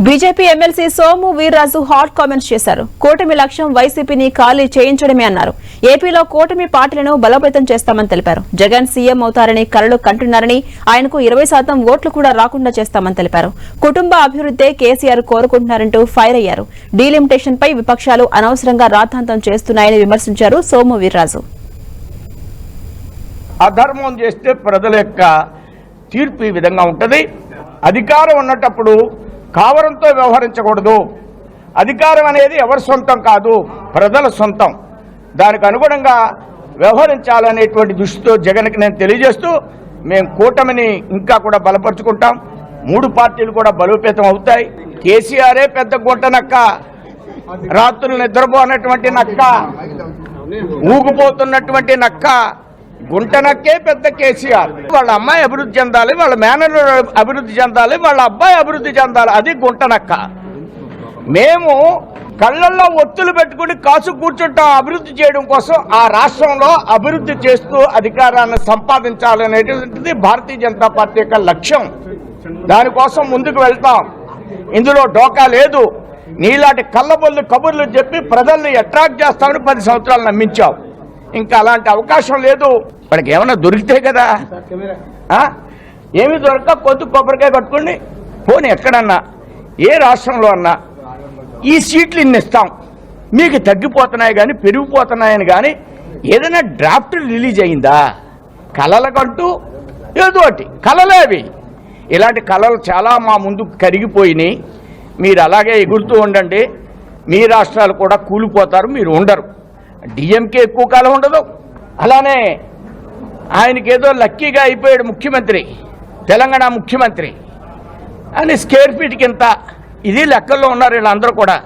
BJP MLC Somu Veerraju hot comments చేశారు. కూటమి లక్ష్యం వైసీపీని ఖాళీ చేయించడమే అన్నారు. ఏపీలో కూటమి పార్టీలను బలోపేతం చేస్తామని తెలిపారు. జగన్ సీఎం అవుతారని కలలు కంటున్నారని ఆయనకు ఇరవై శాతం ఓట్లు కూడా రాకుండా చేస్తామని తెలిపారు. కుటుంబ అభివృద్దే కేసీఆర్ కోరుకుంటున్నారంటూ ఫైర్ అయ్యారు. డీలిమిటేషన్ పై విపక్షాలు అనవసరంగా రాద్ధాంతం చేస్తున్నాయని విమర్శించారు సోము వీర్రాజు. అధర్మం చేస్తే ప్రజల యొక్క తీర్పు ఈ విధంగా ఉంటుంది. అధికారం ఉన్నటప్పుడు కావరంతో వ్యవహరించకూడదు. అధికారం అనేది ఎవరి సొంతం కాదు ప్రజల సొంతం. దానికి అనుగుణంగా వ్యవహరించాలనేటువంటి దృష్టితో జగన్కి నేను తెలియజేస్తూ మేము కూటమిని ఇంకా కూడా బలపరుచుకుంటాం. మూడు పార్టీలు కూడా బలోపేతం అవుతాయి. కేసీఆరే పెద్ద గుట్టనక్క నక్క. రాత్రులు నిద్రపోనటువంటి నక్క. ఊగిపోతున్నటువంటి నక్క. గుంటనక్కే పెద్ద కేసీఆర్. వాళ్ళ అమ్మాయి అభివృద్ధి చెందాలి వాళ్ళ మేనర్ అభివృద్ధి చెందాలి వాళ్ళ అబ్బాయి అభివృద్ధి చెందాలి అది గుంటనక్క. మేము కళ్ళల్లో ఒత్తులు పెట్టుకుని కాసు కూర్చుంటాం అభివృద్ధి చేయడం కోసం ఆ రాష్ట్రంలో అభివృద్ధి చేస్తూ అధికారాన్ని సంపాదించాలనేటువంటిది భారతీయ జనతా పార్టీ యొక్క లక్ష్యం. దానికోసం ముందుకు వెళ్తాం. ఇందులో డోకా లేదు. నీలాంటి కళ్ళబొల్లు కబుర్లు చెప్పి ప్రజల్ని అట్రాక్ట్ చేస్తామని పది సంవత్సరాలు నమ్మించావు ఇంకా అలాంటి అవకాశం లేదు. వాడికి ఏమైనా దొరికితే కదా. ఆ? ఏమి దొరక కొద్ది కొబ్బరికాయ కట్టుకోండి పోనీ ఎక్కడన్నా ఏ రాష్ట్రంలో అన్నా ఈ సీట్లు ఇన్ని ఇస్తాం. మీకు తగ్గిపోతున్నాయి కానీ పెరిగిపోతున్నాయని కానీ ఏదైనా డ్రాఫ్ట్ రిలీజ్ అయిందా? కళలకంటూ ఏదో ఒకటి కళలే అవి. ఇలాంటి కళలు చాలా మా ముందు కరిగిపోయినాయి. మీరు అలాగే ఎగురుతూ ఉండండి. మీ రాష్ట్రాలు కూడా కూలిపోతారు మీరు ఉండరు. డిఎంకే ఎక్కువ కాలం ఉండదు. అలానే ఆయనకేదో లక్కీగా అయిపోయాడు ముఖ్యమంత్రి తెలంగాణ ముఖ్యమంత్రి. అని స్కేర్ ఫీట్కి ఇంత ఇది లెక్కల్లో ఉన్నారు వీళ్ళందరూ కూడా.